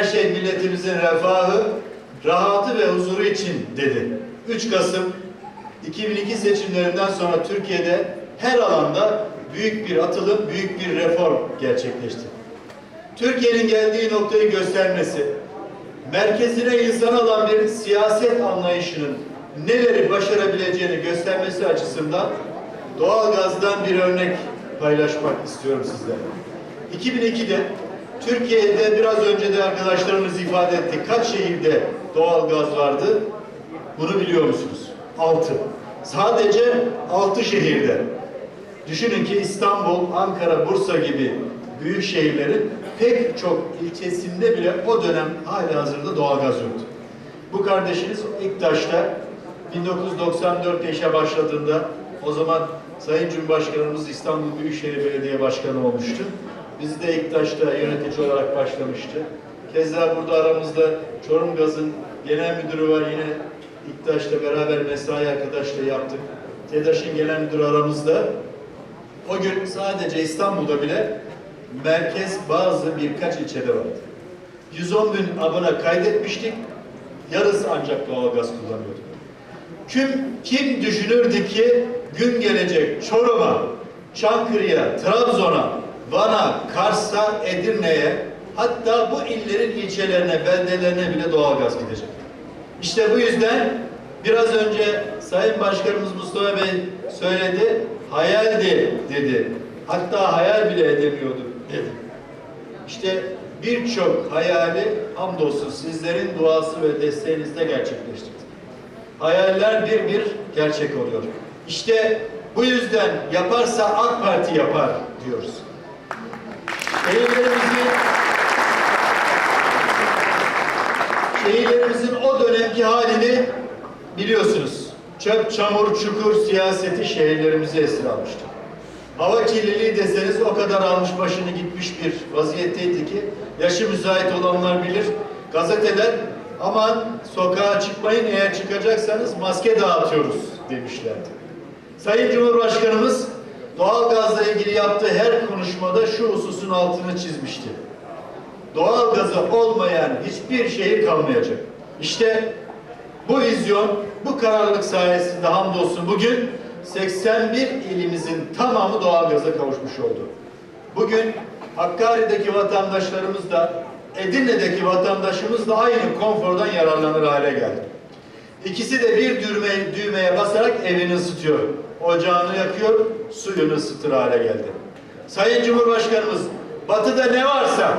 her şey milletimizin refahı, rahatı ve huzuru için dedi. 3 Kasım 2002 seçimlerinden sonra Türkiye'de her alanda büyük bir atılım, büyük bir reform gerçekleşti. Türkiye'nin geldiği noktayı göstermesi, merkezine insan alan bir siyaset anlayışının neleri başarabileceğini göstermesi açısından doğalgazdan bir örnek paylaşmak istiyorum sizlerle. 2002'de Türkiye'de biraz önce de arkadaşlarımız ifade etti. Kaç şehirde doğalgaz vardı? Bunu biliyor musunuz? Altı. Sadece altı şehirde. Düşünün ki İstanbul, Ankara, Bursa gibi büyük şehirlerin pek çok ilçesinde bile o dönem hala hazırda doğalgaz yoktu. Bu kardeşiniz İktaş'ta 1994 işe başladığında o zaman Sayın Cumhurbaşkanımız İstanbul Büyükşehir Belediye Başkanı olmuştu. Biz de İktaş'ta yönetici olarak başlamıştı. Keza burada aramızda Çorum Gaz'ın genel müdürü var yine İktaş'ta beraber mesai arkadaşla yaptık. TEDAŞ'ın genel müdürü aramızda. O gün sadece İstanbul'da bile merkez bazı birkaç ilçede vardı. 110 bin abone kaydetmiştik. Yarısı ancak doğalgaz kullanıyordu. Kim, kim düşünürdü ki gün gelecek Çorum'a, Çankırı'ya, Trabzon'a, Van'a, Kars'a, Edirne'ye hatta bu illerin ilçelerine, beldelerine bile doğalgaz gidecek. İşte bu yüzden biraz önce Sayın Başkanımız Mustafa Bey söyledi, hayaldi dedi. Hatta hayal bile edemiyordu dedi. İşte birçok hayali hamdolsun sizlerin duası ve desteğinizle gerçekleştirdik. Hayaller bir bir gerçek oluyor. İşte bu yüzden yaparsa AK Parti yapar diyoruz. Şehirlerimizin şehirlerimizin o dönemki halini biliyorsunuz. Çöp, çamur, çukur siyaseti şehirlerimizi esir almıştı. Hava kirliliği deseniz o kadar almış başını gitmiş bir vaziyetteydi ki yaşı müsait olanlar bilir. Gazeteler aman sokağa çıkmayın eğer çıkacaksanız maske dağıtıyoruz demişlerdi. Sayın Cumhurbaşkanımız doğalgazla ilgili yaptığı her konuşmada şu hususun altını çizmişti. Doğalgazı olmayan hiçbir şehir kalmayacak. İşte bu vizyon, bu kararlılık sayesinde hamdolsun bugün 81 ilimizin tamamı doğalgaza kavuşmuş oldu. Bugün Hakkari'deki vatandaşlarımız da Edirne'deki vatandaşımız da aynı konfordan yararlanır hale geldi. İkisi de bir düğme, düğmeye basarak evini ısıtıyor. Ocağını yakıyor, suyunu ısıtır hale geldi. Sayın Cumhurbaşkanımız batıda ne varsa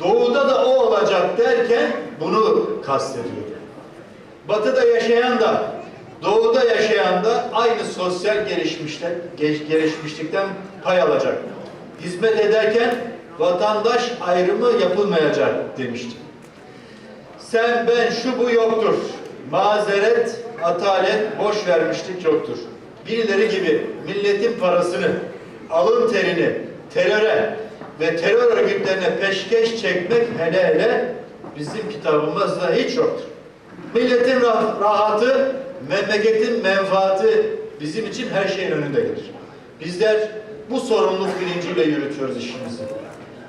doğuda da o olacak derken bunu kastediyor. Batıda yaşayan da doğuda yaşayan da aynı sosyal gelişmişler, gelişmişlikten pay alacak. Hizmet ederken vatandaş ayrımı yapılmayacak demişti. Sen ben şu bu yoktur. Mazeret, atalet, boş vermişlik yoktur. Birileri gibi milletin parasını, alın terini teröre ve terör örgütlerine peşkeş çekmek hele hele bizim kitabımızda hiç yoktur. Milletin rah- rahatı, memleketin menfaati bizim için her şeyin önünde gelir. Bizler bu sorumluluk bilinciyle yürütüyoruz işimizi.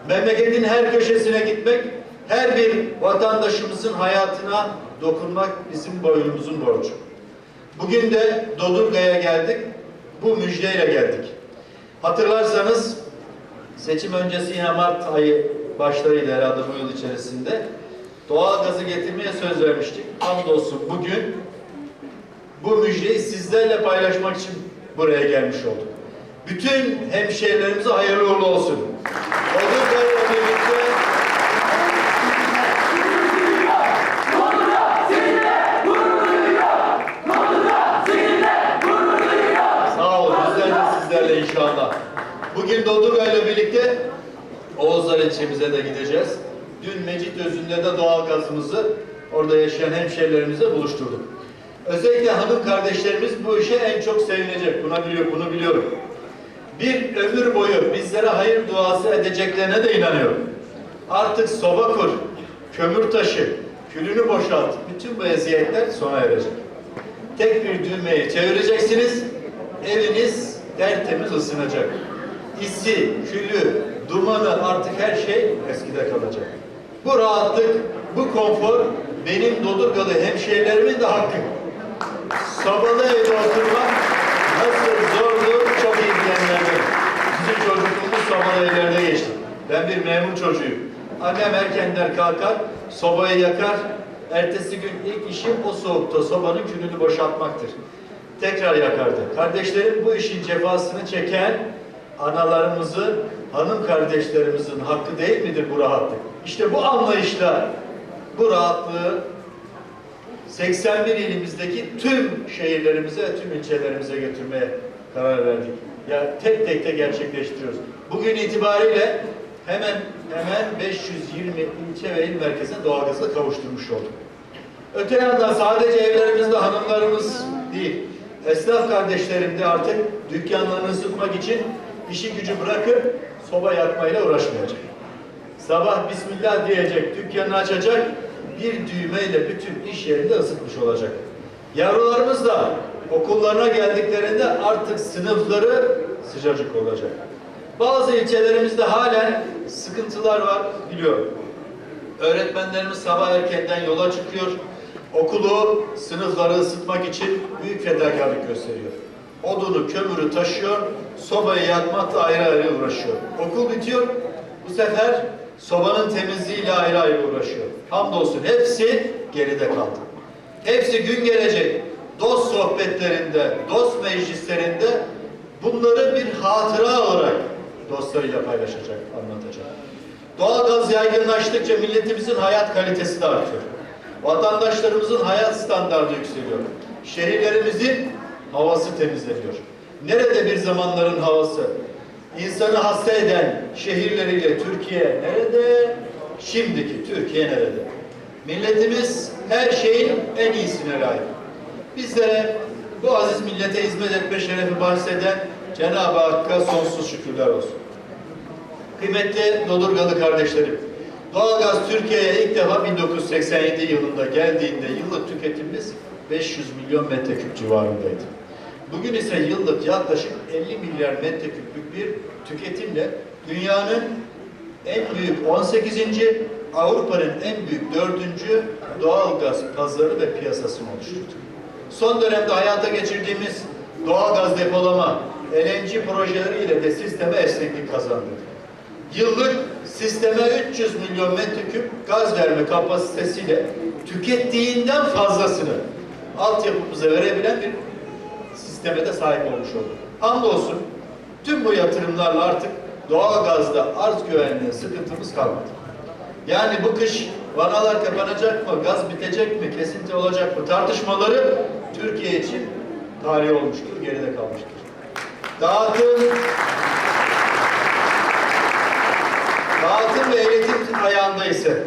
Memleketin her köşesine gitmek, her bir vatandaşımızın hayatına dokunmak bizim boynumuzun borcu. Bugün de Dodurga'ya geldik, bu müjdeyle geldik. Hatırlarsanız seçim öncesi yine Mart ayı başlarıydı herhalde bu yıl içerisinde. Doğal gazı getirmeye söz vermiştik. Hamdolsun bugün bu müjdeyi sizlerle paylaşmak için buraya gelmiş olduk. Bütün hemşehrilerimize hayırlı uğurlu olsun. İlçemize de gideceğiz. Dün Mecit Özü'nde de doğal gazımızı orada yaşayan hemşehrilerimizle buluşturduk. Özellikle hanım kardeşlerimiz bu işe en çok sevinecek. Buna biliyor, bunu biliyorum. Bir ömür boyu bizlere hayır duası edeceklerine de inanıyorum. Artık soba kur, kömür taşı, külünü boşalt. Bütün bu eziyetler sona erecek. Tek bir düğmeyi çevireceksiniz, eviniz tertemiz ısınacak. İsi, külü, dumanı artık her şey eskide kalacak. Bu rahatlık, bu konfor benim Dodurgalı hemşehrilerimin de hakkı. Sobalı evde oturmak nasıl zordu çok iyi bilenlerden. Bizim çocukluğumuz sobalı evlerde geçti. Ben bir memur çocuğuyum. Annem erkenden kalkar, sobayı yakar. Ertesi gün ilk işim o soğukta sobanın külünü boşaltmaktır. Tekrar yakardı. Kardeşlerim bu işin cefasını çeken analarımızın, hanım kardeşlerimizin hakkı değil midir bu rahatlık? İşte bu anlayışla bu rahatlığı 81 ilimizdeki tüm şehirlerimize, tüm ilçelerimize götürmeye karar verdik. Ya tek tek de gerçekleştiriyoruz. Bugün itibariyle hemen hemen 520 ilçe ve il merkezine doğalgaza kavuşturmuş olduk. Öte yandan sadece evlerimizde hanımlarımız değil, esnaf kardeşlerim de artık dükkanlarını ısıtmak için işi gücü bırakıp soba yakmayla uğraşmayacak. Sabah Bismillah diyecek, dükkanını açacak, bir düğmeyle bütün iş yerinde ısıtmış olacak. Yavrularımız da okullarına geldiklerinde artık sınıfları sıcacık olacak. Bazı ilçelerimizde halen sıkıntılar var biliyorum. Öğretmenlerimiz sabah erkenden yola çıkıyor. Okulu, sınıfları ısıtmak için büyük fedakarlık gösteriyor. Odunu, kömürü taşıyor, sobayı yakmakla ayrı ayrı uğraşıyor. Okul bitiyor, bu sefer sobanın temizliğiyle ayrı ayrı uğraşıyor. Hamdolsun hepsi geride kaldı. Hepsi gün gelecek dost sohbetlerinde, dost meclislerinde bunları bir hatıra olarak dostlarıyla paylaşacak, anlatacak. Doğalgaz yaygınlaştıkça milletimizin hayat kalitesi de artıyor. Vatandaşlarımızın hayat standartı yükseliyor. Şehirlerimizin havası temizleniyor. Nerede bir zamanların havası? İnsanı hasta eden şehirleriyle Türkiye nerede? Şimdiki Türkiye nerede? Milletimiz her şeyin en iyisine layık. Bizlere bu aziz millete hizmet etme şerefi bahseden Cenab-ı Hakk'a sonsuz şükürler olsun. Kıymetli Dodurgalı kardeşlerim, doğalgaz Türkiye'ye ilk defa 1987 yılında geldiğinde yıllık tüketimimiz 500 milyon metreküp civarındaydı. Bugün ise yıllık yaklaşık 50 milyar metreküplük bir tüketimle dünyanın en büyük 18. Avrupa'nın en büyük 4. doğalgaz pazarı ve piyasasını oluşturduk. Son dönemde hayata geçirdiğimiz doğalgaz depolama, LNG projeleriyle de sisteme esneklik kazandık. Yıllık sisteme 300 milyon metreküp gaz verme kapasitesiyle tükettiğinden fazlasını altyapımıza verebilen bir sisteme de sahip olmuş olduk. Hamdolsun tüm bu yatırımlarla artık doğalgazda arz güvenliği sıkıntımız kalmadı. Yani bu kış vanalar kapanacak mı, gaz bitecek mi, kesinti olacak mı tartışmaları Türkiye için tarih olmuştur, geride kalmıştır. Dağıtım, dağıtım ve iletim ayağında ise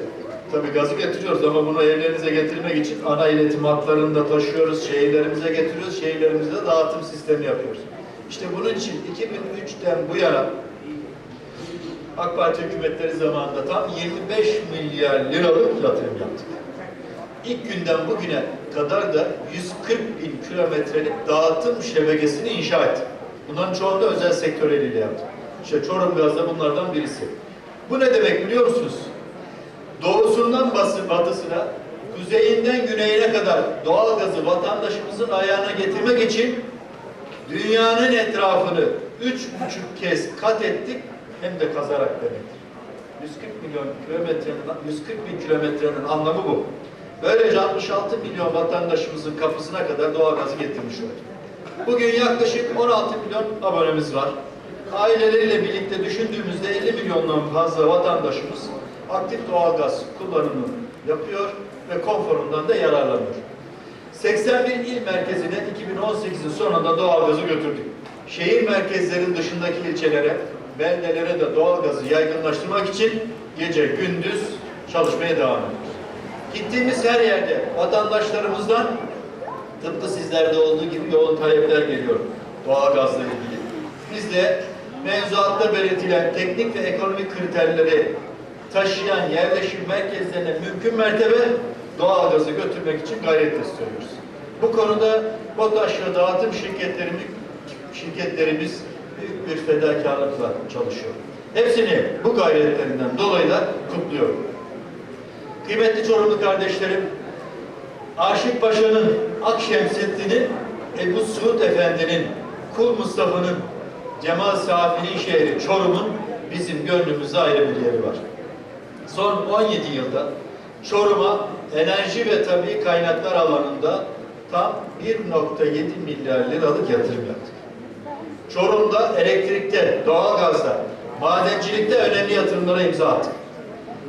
tabii gazı getiriyoruz ama bunu evlerinize getirmek için ana iletim hatlarını da taşıyoruz, şehirlerimize getiriyoruz, şehirlerimizde de dağıtım sistemi yapıyoruz. İşte bunun için 2003'ten bu yana AK Parti hükümetleri zamanında tam 25 milyar liralık yatırım yaptık. İlk günden bugüne kadar da 140 bin kilometrelik dağıtım şebekesini inşa ettik. Bunların çoğunu özel sektör eliyle yaptık. İşte Çorum Gaz da bunlardan birisi. Bu ne demek biliyor musunuz? Doğusundan batısına, kuzeyinden güneyine kadar doğal gazı vatandaşımızın ayağına getirmek için dünyanın etrafını üç buçuk kez kat ettik hem de kazarak demektir. 140 milyon kilometrenin, 140 bin kilometrenin anlamı bu. Böylece 66 milyon vatandaşımızın kapısına kadar doğalgazı getirmiş olduk. Bugün yaklaşık 16 milyon abonemiz var. Aileleriyle birlikte düşündüğümüzde 50 milyondan fazla vatandaşımız aktif doğalgaz kullanımı yapıyor ve konforundan da yararlanıyor. 81 il merkezine 2018'in sonunda doğalgazı götürdük. Şehir merkezlerin dışındaki ilçelere, beldelere de doğalgazı yaygınlaştırmak için gece gündüz çalışmaya devam ediyoruz. Gittiğimiz her yerde vatandaşlarımızdan tıpkı sizlerde olduğu gibi yoğun talepler geliyor doğalgazla ilgili. Biz de mevzuatta belirtilen teknik ve ekonomik kriterleri taşıyan yerleşim merkezlerine mümkün mertebe doğalgazı götürmek için gayret gösteriyoruz. Bu konuda BOTAŞ ve dağıtım şirketlerimiz, şirketlerimiz büyük bir fedakarlıkla çalışıyor. Hepsini bu gayretlerinden dolayı da kutluyorum. Kıymetli Çorumlu kardeşlerim, Aşık Paşa'nın, Akşemseddin'in, Ebu Suud Efendi'nin, Kul Mustafa'nın, Cemal Safi'nin şehri Çorum'un bizim gönlümüzde ayrı bir yeri var. Son 17 yılda Çorum'a enerji ve tabii kaynaklar alanında tam 1.7 milyar liralık yatırım yaptık. Çorum'da elektrikte, doğalgazda, madencilikte önemli yatırımlara imza attık.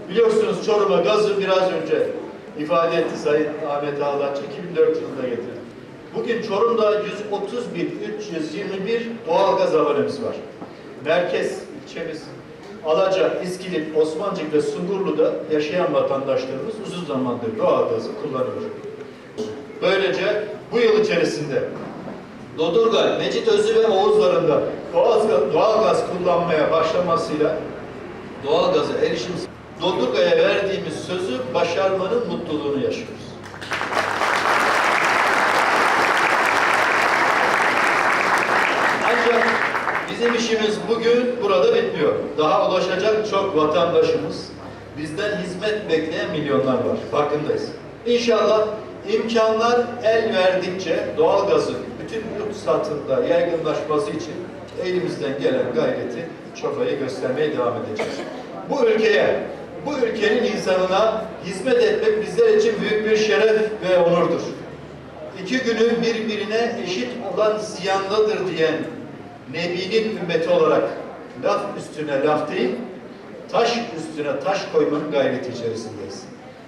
Biliyorsunuz Çorum'a gazı biraz önce ifade etti Sayın Ahmet Ağlaç 2004 yılında getirdi. Bugün Çorum'da 130 bin 321 doğalgaz abonemiz var. Merkez ilçemiz Alaca, İskilip, Osmancık ve Sungurlu'da yaşayan vatandaşlarımız uzun zamandır doğalgazı kullanıyor. Böylece bu yıl içerisinde Dodurga, Mecitözü ve Oğuzlarında doğalgaz, doğalgaz kullanmaya başlamasıyla doğalgaza erişim Dodurga'ya verdiğimiz sözü başarmanın mutluluğunu yaşıyoruz. Ancak bizim işimiz bugün burada bitmiyor. Daha ulaşacak çok vatandaşımız, bizden hizmet bekleyen milyonlar var. Farkındayız. İnşallah imkanlar el verdikçe doğalgazın bütün yurt satında yaygınlaşması için elimizden gelen gayreti çabayı göstermeye devam edeceğiz. Bu ülkeye, bu ülkenin insanına hizmet etmek bizler için büyük bir şeref ve onurdur. İki günü birbirine eşit olan ziyanlıdır diyen Nebi'nin ümmeti olarak laf üstüne laf değil, taş üstüne taş koymanın gayreti içerisindeyiz.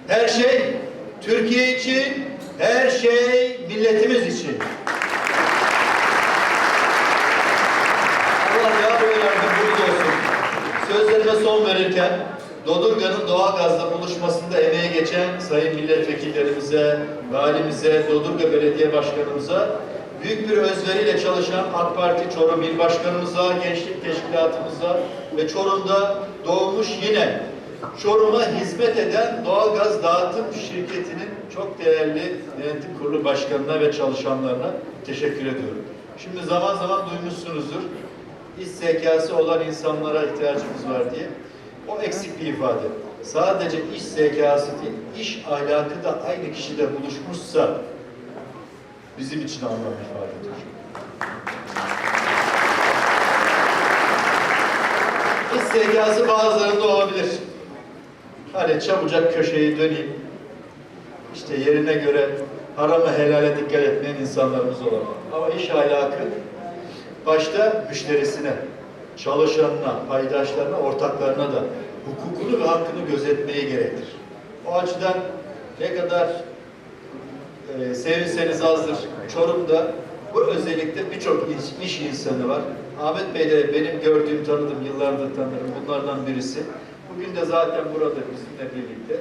Her şey Türkiye için, her şey milletimiz için. Allah ya böyle yardımcımız olsun. Sözlerime son verirken Dodurga'nın doğalgazla buluşmasında emeği geçen sayın milletvekillerimize, valimize, Dodurga Belediye Başkanımıza, büyük bir özveriyle çalışan AK Parti Çorum İl Başkanımıza, Gençlik Teşkilatımıza ve Çorum'da doğmuş yine Çorum'a hizmet eden doğalgaz dağıtım şirketinin çok değerli yönetim kurulu başkanına ve çalışanlarına teşekkür ediyorum. Şimdi zaman zaman duymuşsunuzdur iş zekası olan insanlara ihtiyacımız var diye. O eksik bir ifade. Sadece iş zekası değil, iş ahlakı da aynı kişide buluşmuşsa bizim için anlam ifade ediyor. İş zekası bazılarında olabilir. Hani çabucak köşeyi döneyim, işte yerine göre harama helale dikkat etmeyen insanlarımız olabilir. Ama iş ahlakı başta müşterisine, çalışanına, paydaşlarına, ortaklarına da hukukunu ve hakkını gözetmeyi gerektir. O açıdan ne kadar e, sevinseniz azdır. Çorum'da bu özellikle birçok iş, insanı var. Ahmet Bey de benim gördüğüm, tanıdığım, yıllardır tanırım. Bunlardan birisi. Bugün de zaten burada bizimle birlikte.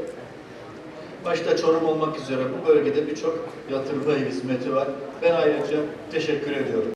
Başta Çorum olmak üzere bu bölgede birçok yatırımda hizmeti var. Ben ayrıca teşekkür ediyorum.